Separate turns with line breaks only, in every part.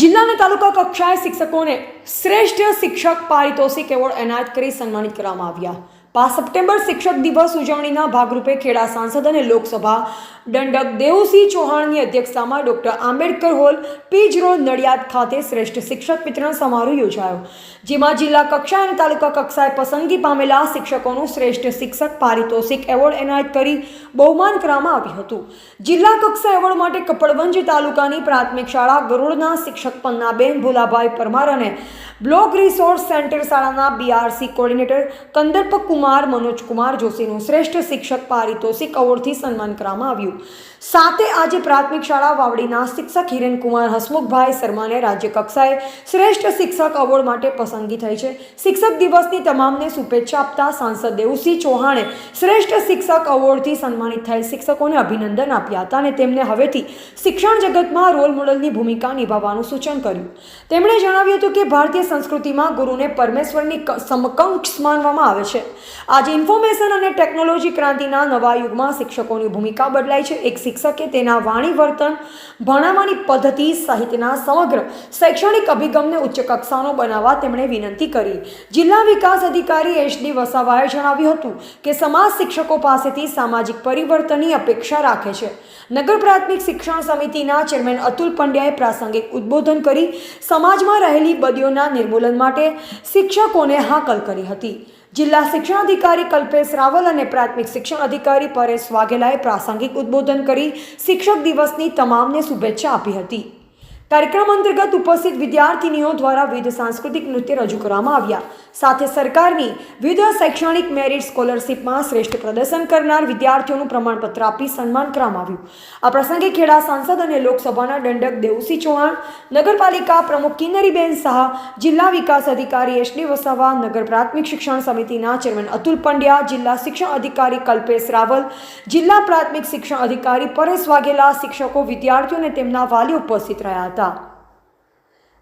જિલ્લા અને તાલુકા કક્ષાએ શિક્ષકોને શ્રેષ્ઠ શિક્ષક પારિતોષિક એવોર્ડ એનાયત કરી સન્માનિત કરવામાં આવ્યા. પાંચ સપ્ટેમ્બર શિક્ષક દિવસ ઉજવણીના ભાગરૂપે ખેડા સાંસદ અને લોકસભા દંડક દેવુસિંહ ચૌહાણની અધ્યક્ષતામાં doctor Ambedkar hall Pij road Nadiad ખાતે શ્રેષ્ઠ શિક્ષક વિતરણ સમારોહ યોજાયો, જેમાં જિલ્લા કક્ષા અને તાલુકા કક્ષાએ પસંદગી પામેલા શિક્ષકોનું શ્રેષ્ઠ શિક્ષક પારિતોષિક એવોર્ડ એનાયત કરી બહુમાન કરવામાં આવ્યું હતું. જિલ્લા કક્ષા એવોર્ડ માટે કપડવંજ તાલુકાની પ્રાથમિક શાળા ગરુડના શિક્ષક પન્નાબેન ભોલાભાઈ પરમાર અને બ્લોક રિસોર્સ સેન્ટર શાળાના બીઆરસી કોર્ડિનેટર કંદર્પ કુમાર મનોજકુમાર જોશીનું શ્રેષ્ઠ શિક્ષક પારિતોષિક એવોર્ડથી સન્માન કરવામાં આવ્યું. સાથે આજે પ્રાથમિક શાળા વાવડીના શિક્ષક હિરેનકુમાર હસમુખભાઈ શર્માને રાજ્ય કક્ષાએ શ્રેષ્ઠ શિક્ષક એવોર્ડ માટે પસંદગી થઈ છે. શિક્ષક દિવસની તમામને શુભેચ્છા આપતા સાંસદ દેવસિંહ ચૌહાણે શ્રેષ્ઠ શિક્ષક એવોર્ડથી સન્માનિત થયેલ શિક્ષકોને અભિનંદન આપ્યા હતા અને તેમને હવેથી શિક્ષણ જગતમાં રોલ મોડલની ભૂમિકા નિભાવવાનું સૂચન કર્યું. તેમણે જણાવ્યું હતું કે ભારતીય સંસ્કૃતિમાં ગુરુને પરમેશ્વરની સમકક્ષ માનવામાં આવે છે. આજે ઇન્ફોર્મેશન અને ટેકનોલોજી ક્રાંતિના નવા યુગમાં શિક્ષકોની ભૂમિકા બદલાઈ છે. એક શિક્ષકે તેના વાણી વર્તન, ભણાવવાની પદ્ધતિ સહિતના સમગ્ર શૈક્ષણિક અભિગમને ઉચ્ચ કક્ષાનો બનાવવા તેમણે વિનંતી કરી. જિલ્લા વિકાસ અધિકારી એચ ડી વસાવાએ જણાવ્યું હતું કે, સમાજ શિક્ષકો પાસેથી સામાજિક પરિવર્તનની અપેક્ષા રાખે છે. નગર પ્રાથમિક શિક્ષણ સમિતિના ચેરમેન અતુલ પંડ્યાએ પ્રાસંગિક ઉદ્બોધન કરી સમાજમાં રહેલી બદીઓના નિર્મૂલન માટે શિક્ષકોને હાકલ કરી હતી. જિલ્લા શિક્ષણ અધિકારી કલ્પેશ રાવલ અને પ્રાથમિક શિક્ષણ અધિકારી પરેશ વાઘેલાએ પ્રાસંગિક ઉદ્બોધન કરી શિક્ષક દિવસની તમામને શુભેચ્છા આપી હતી. કાર્યક્રમ અંતર્ગત ઉપસ્થિત વિદ્યાર્થીનીઓ દ્વારા વિવિધ સાંસ્કૃતિક નૃત્ય રજૂ કરવામાં આવ્યા. સાથે સરકારની વિવિધ શૈક્ષણિક મેરિટ સ્કોલરશિપમાં શ્રેષ્ઠ પ્રદર્શન કરનાર વિદ્યાર્થીઓનું પ્રમાણપત્ર આપી સન્માન કરવામાં આવ્યું. આ પ્રસંગે ખેડા સાંસદ અને લોકસભાના દંડક દેવસિંહ ચૌહાણ, નગરપાલિકા પ્રમુખ કિન્નરીબેન શાહ, જિલ્લા વિકાસ અધિકારી ડી વસાવા, નગર પ્રાથમિક શિક્ષણ સમિતિના ચેરમેન અતુલ પંડ્યા, જિલ્લા શિક્ષણ અધિકારી કલ્પેશ રાવલ, જિલ્લા પ્રાથમિક શિક્ષણ અધિકારી પરેશ વાઘેલા, શિક્ષકો, વિદ્યાર્થીઓ અને તેમના વાલી ઉપસ્થિત રહ્યા હતા.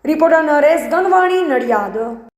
રિપોર્ટર નરેશ ગનવાણી નડિયાદ.